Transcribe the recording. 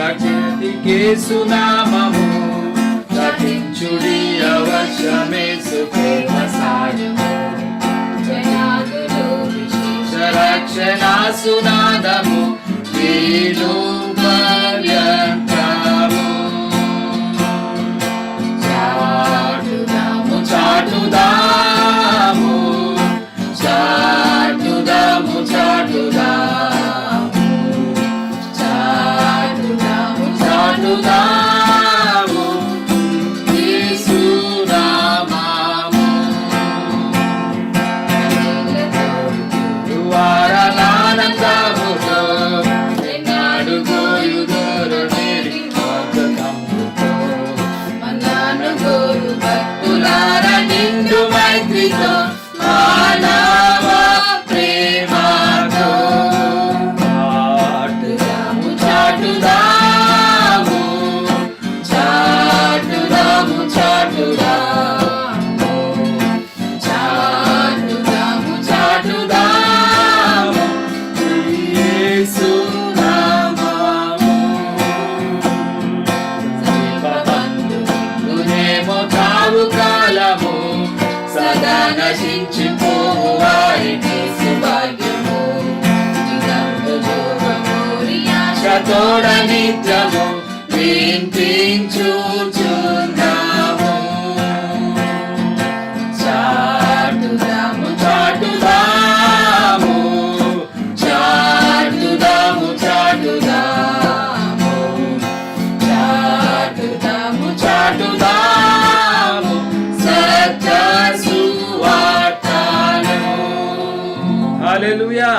సచితి కేసునామము సహించుడి అవశ్యమే సుఖేమ సాయము రక్షణ సునాదము వీలు నశించిపోవు వారికి సుభాగ్యము. తోడ నిత్యము చూచున్నా హల్లెలూయా